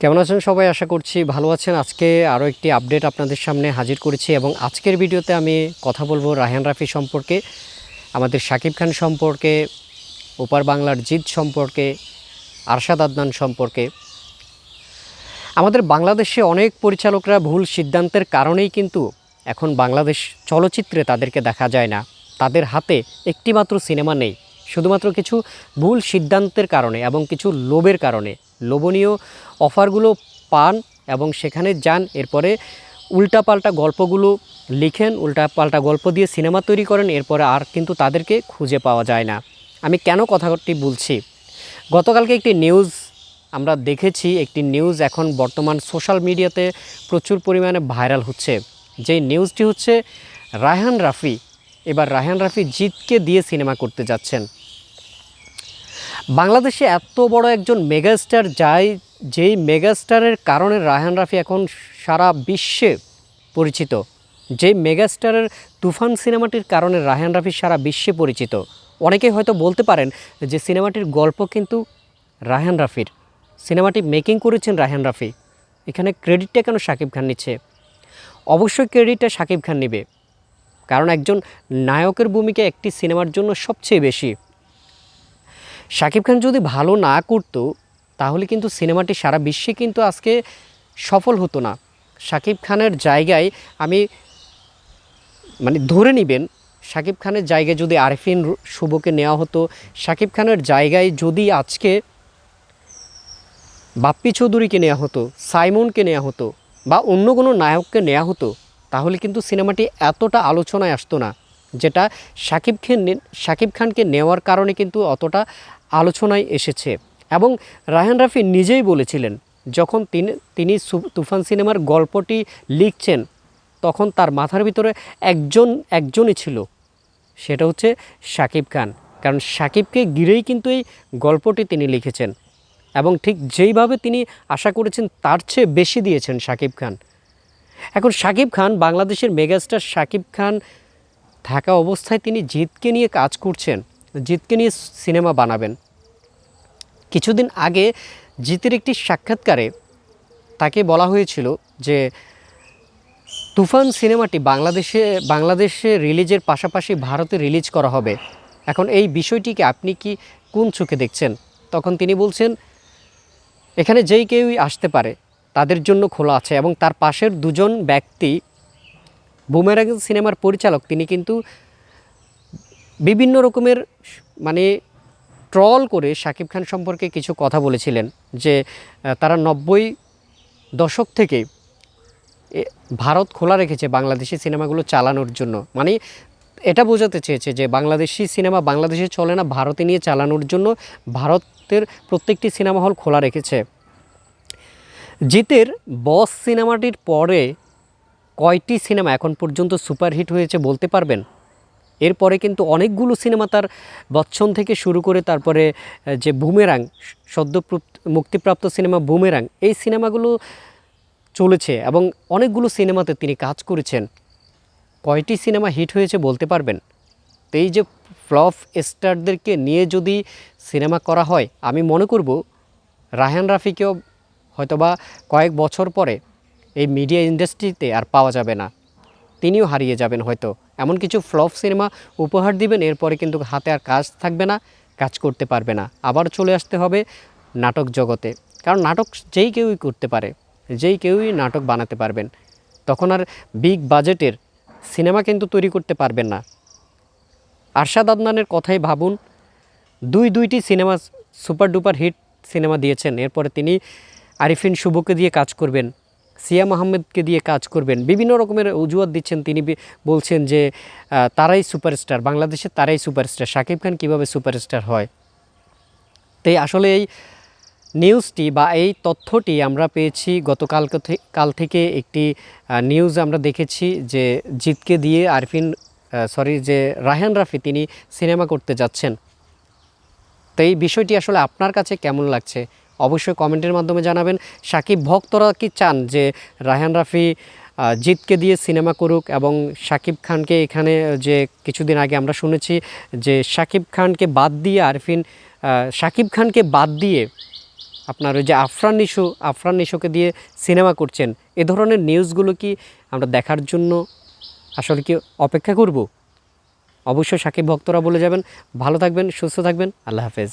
কেমন আছেন সবাই? আশা করছি ভালো আছেন। আজকে আরও একটি আপডেট আপনাদের সামনে হাজির করেছি এবং আজকের ভিডিওতে আমি কথা বলব রায়হান রাফি সম্পর্কে, আমাদের শাকিব খান সম্পর্কে, ওপার বাংলার জিত সম্পর্কে, আরশাদ আদনান সম্পর্কে। আমাদের বাংলাদেশে অনেক পরিচালকরা ভুল সিদ্ধান্তের কারণেই কিন্তু এখন বাংলাদেশ চলচ্চিত্রে তাদেরকে দেখা যায় না। তাদের হাতে একটিমাত্র সিনেমা নেই। শুধুমাত্র কিছু ভুল সিদ্ধান্তের কারণে এবং কিছু লোভের কারণে। লোভনীয় অফারগুলো পান এবং সেখানে যান। এরপরে উল্টাপাল্টা গল্পগুলো লিখেন, উল্টাপাল্টা গল্প দিয়ে সিনেমা তৈরি করেন, এরপরে আর কিন্তু তাদেরকে খুঁজে পাওয়া যায় না। আমি কেন কথাটি বলছি? গতকালকে একটি নিউজ আমরা দেখেছি, একটি নিউজ এখন বর্তমান সোশ্যাল মিডিয়াতে প্রচুর পরিমাণে ভাইরাল হচ্ছে। যে নিউজটি হচ্ছে, রায়হান রাফি, এবার রায়হান রাফি জিতকে দিয়ে সিনেমা করতে যাচ্ছেন। বাংলাদেশে এত বড় একজন মেগাস্টার যাই, যেই মেগাস্টারের কারণে রায়হান রাফি এখন সারা বিশ্বে পরিচিত, যেই মেগাস্টারের তুফান সিনেমাটির কারণে রায়হান রাফি সারা বিশ্বে পরিচিত। অনেকেই হয়তো বলতে পারেন যে সিনেমাটির গল্প কিন্তু রায়হান রাফির। সিনেমাটি মেকিং করেছেন রায়হান রাফি। এখানে ক্রেডিটটা কেন শাকিব খান নিচ্ছে? অবশ্যই ক্রেডিটটা শাকিব খান নেবে। কারণ একজন নায়কের ভূমিকা একটি সিনেমার জন্য সবচেয়ে বেশি। শাকিব খান যদি ভালো না করতো, তাহলে কিন্তু সিনেমাটি সারা বিশ্বে কিন্তু আজকে সফল হতো না। শাকিব খানের জায়গায় আমি মানে ধরে নেবেন, শাকিব খানের জায়গায় যদি আরিফিন শুভকে নেওয়া হতো, শাকিব খানের জায়গায় যদি আজকে বাপ্পি চৌধুরীকে নেওয়া হতো, সাইমনকে নেওয়া হতো বা অন্য কোনো নায়ককে নেওয়া হতো, তাহলে কিন্তু সিনেমাটি এতটা আলোচনায় আসতো না, যেটা শাকিব খান শাকিব খানকে নেওয়ার কারণে কিন্তু অতটা আলোচনায় এসেছে এবং রায়হান রাফি নিজেই বলেছিলেন, যখন তিনি তিনি তুফান সিনেমার গল্পটি লিখছেন, তখন তার মাথার ভিতরে একজন, একজনই ছিল। সেটা হচ্ছে শাকিব খান। কারণ শাকিবকে ঘিরেই কিন্তু এই গল্পটি তিনি লিখেছেন। এবং ঠিক যেইভাবে তিনি আশা করেছেন, তার চেয়ে বেশি দিয়েছেন শাকিব খান। এখন শাকিব খান, বাংলাদেশের মেগাস্টার শাকিব খান থাকা অবস্থায় তিনি জিতকে নিয়ে কাজ করছেন। জিতকে নিয়ে সিনেমা বানাবেন। কিছুদিন আগে জিতের একটি সাক্ষাৎকারে তাকে বলা হয়েছিল যে, তুফান সিনেমাটি বাংলাদেশে বাংলাদেশে রিলিজের পাশাপাশি ভারতে রিলিজ করা হবে। এখন এই বিষয়টিকে আপনি কি কোন চোখে দেখছেন? তখন তিনি বলছেন, এখানে যেই কেউই আসতে পারে, তাদের জন্য খোলা আছে এবং তার পাশের দুজন ব্যক্তি, বুমেরাং সিনেমার পরিচালক, তিনি কিন্তু বিভিন্ন রকমের মানে ট্রল করে শাকিব খান সম্পর্কে কিছু কথা বলেছিলেন যে তারা নব্বই দশক থেকে ভারত খোলা রেখেছে বাংলাদেশি সিনেমাগুলো চালানোর জন্য। মানে এটা বোঝাতে চেয়েছে যে, বাংলাদেশি সিনেমা বাংলাদেশে চলে না, ভারতে নিয়ে চালানোর জন্য ভারতের প্রত্যেকটি সিনেমা হল খোলা রেখেছে। জিতের বস সিনেমাটির পরে কয়টি সিনেমা এখন পর্যন্ত সুপারহিট হয়েছে বলতে পারবেন? এরপরে কিন্তু অনেকগুলো সিনেমা তার বচ্চন থেকে শুরু করে তারপরে যে বুমেরাং সদ্য মুক্তিপ্রাপ্ত সিনেমা বুমেরাং, এই সিনেমাগুলো চলেছে এবং অনেকগুলো সিনেমাতে তিনি কাজ করেছেন। কয়টি সিনেমা হিট হয়েছে বলতে পারবেন? তো এই যে ফ্লপ স্টারদেরকে নিয়ে যদি সিনেমা করা হয়, আমি মনে করব রায়হান রাফিকেও হয়তোবা কয়েক বছর পরে এই মিডিয়া ইন্ডাস্ট্রিতে আর পাওয়া যাবে না। তিনিও হারিয়ে যাবেন হয়তো। এমন কিছু ফ্লপ সিনেমা উপহার দিবেন, এরপরে কিন্তু হাতে আর কাজ থাকবে না, কাজ করতে পারবে না। আবার চলে আসতে হবে নাটক জগতে। কারণ নাটক যেই কেউই করতে পারে, যেই কেউই নাটক বানাতে পারবেন, তখন আর বিগ বাজেটের সিনেমা কিন্তু তৈরি করতে পারবেন না। আরশাদ আদনানের কথাই ভাবুন, দুই দুইটি cinema super duper hit cinema দিয়েছেন, এরপরে তিনি আরিফিন শুভকে দিয়ে কাজ করবেন। সিয়াম আহমেদকে দিয়ে কাজ করবেন। বিভিন্ন রকমের অজুহাত দিচ্ছেন। তিনি বলছেন যে তারাই সুপারস্টার বাংলাদেশে তারাই সুপারস্টার। শাকিব খান কীভাবে সুপারস্টার হয়? তাই আসলে এই নিউজটি বা এই তথ্যটি আমরা পেয়েছি গতকাল কাল থেকে একটি নিউজ আমরা দেখেছি যে, জিতকে দিয়ে আরফিন সরি, যে রাহান রাফি, তিনি সিনেমা করতে যাচ্ছেন। তো এই বিষয়টি আসলে আপনার কাছে কেমন লাগছে? অবশ্যই কমেন্টের মাধ্যমে জানাবেন। সাকিব ভক্তরা কি চান যে রায়হান রাফি জিতকে দিয়ে সিনেমা করুক এবং সাকিব খানকে এখানে যে কিছুদিন আগে আমরা শুনেছি যে সাকিব খানকে বাদ দিয়ে আরফিন সাকিব খানকে বাদ দিয়ে আপনার ওই যে আফরান নিশো আফরান নিশোকে দিয়ে সিনেমা করছেন, এ ধরনের নিউজগুলো কি আমরা দেখার জন্য আসলে কি অপেক্ষা করব? অবশ্যই সাকিব ভক্তরা বলে যাবেন। ভালো থাকবেন, সুস্থ থাকবেন। আল্লাহ হাফেজ।